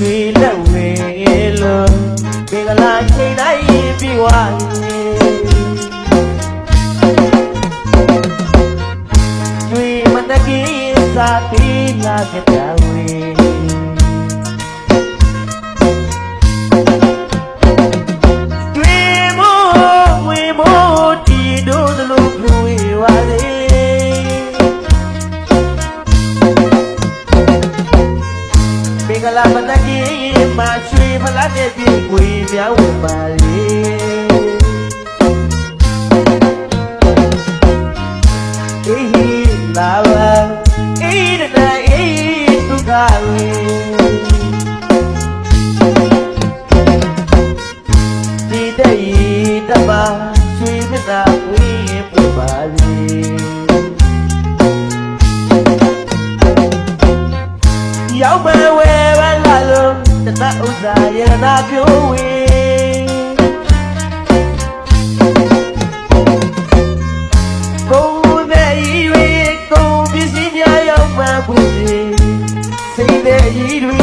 ရွှေလက်ဝဲလို့ဘင်္ဂလားချိန်တိုင်းပြီးွားနေရွှေမတကင်းစားပြီးလာကြတဲ့ဝေး လာမတကြီးမှာရွှေဖလားတဲ့ပြေကိုမြောင်းပါလေအေးလာပါအေးတနာအေးဒုက္ခဝေဒီတဲ့ဤတမရွှေမြတ်သာဝေးပူပါလေရောက်မဲ့ဝဲဝဲ လာလို့တနဥစ္စာရတနာပြိုးဝေကိုယ်နဲ့ဤတွေကိုယ်ပစ္စည်းများရောက်မှဘူးစိတ်နဲ့ဤတွေ